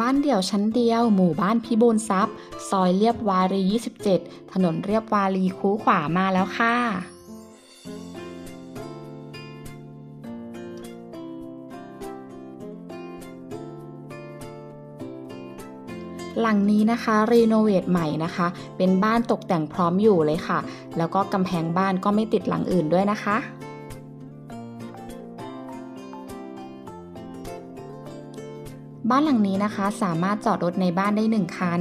บ้านเดี่ยวชั้นเดียว หมู่บ้านพิบูลทรัพย์ ซอยเรียบวารี 27 ถนนเรียบวารีคูขวามาแล้วค่ะหลังนี้นะคะรีโนเวทใหม่นะคะ เป็นบ้านตกแต่งพร้อมอยู่เลยค่ะ แล้วก็กำแพงบ้านก็ไม่ติดหลังอื่นด้วยนะคะ บ้านหลังนี้นะคะสามารถจอดรถในบ้านได้ 1 คัน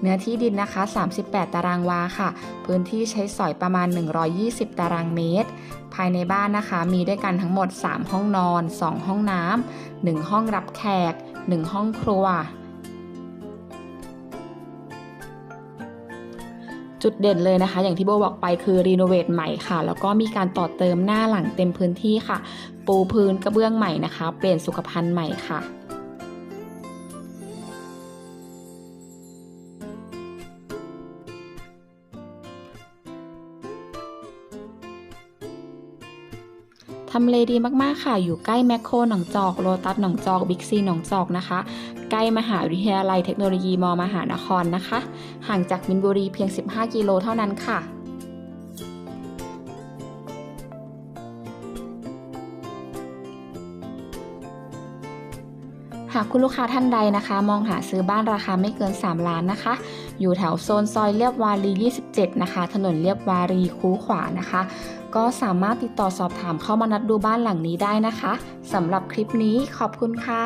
เนื้อที่ดินนะคะ 38 ตารางวาค่ะ พื้นที่ใช้สอยประมาณ 120 ตารางเมตร ภายในบ้านนะคะมีด้วยกันทั้งหมด 3 ห้องนอน 2 ห้องน้ำ1ห้องรับแขก 1 ห้องครัวจุดเด่นเลยนะคะ อย่างที่โบบอกไปคือรีโนเวทใหม่ค่ะ แล้วก็มีการต่อเติมหน้าหลังเต็มพื้นที่ค่ะ ปูพื้นกระเบื้องใหม่นะคะ เปลี่ยนสุขภัณฑ์ใหม่ค่ะ ทำเลดีมากๆค่ะ อยู่ใกล้แมคโครหนองจอกโลตัสหนองจอกบิ๊กซีหนองจอกนะคะ ใกล้มหาวิทยาลัยเทคโนโลยีมมหานครนะคะ ห่างจากมินบุรีเพียง 15 กิโลเท่านั้นค่ะ หากคุณลูกค้าท่านใดนะคะ มองหาซื้อบ้านราคาไม่เกิน 3 ล้านนะคะ อยู่แถวโซนซอยเรียบวารี 27 นะคะ ถนนเรียบวารีคูขวานะคะ ก็สามารถติดต่อสอบถามเข้ามานัดดูบ้านหลังนี้ได้นะคะสำหรับคลิปนี้ขอบคุณค่ะ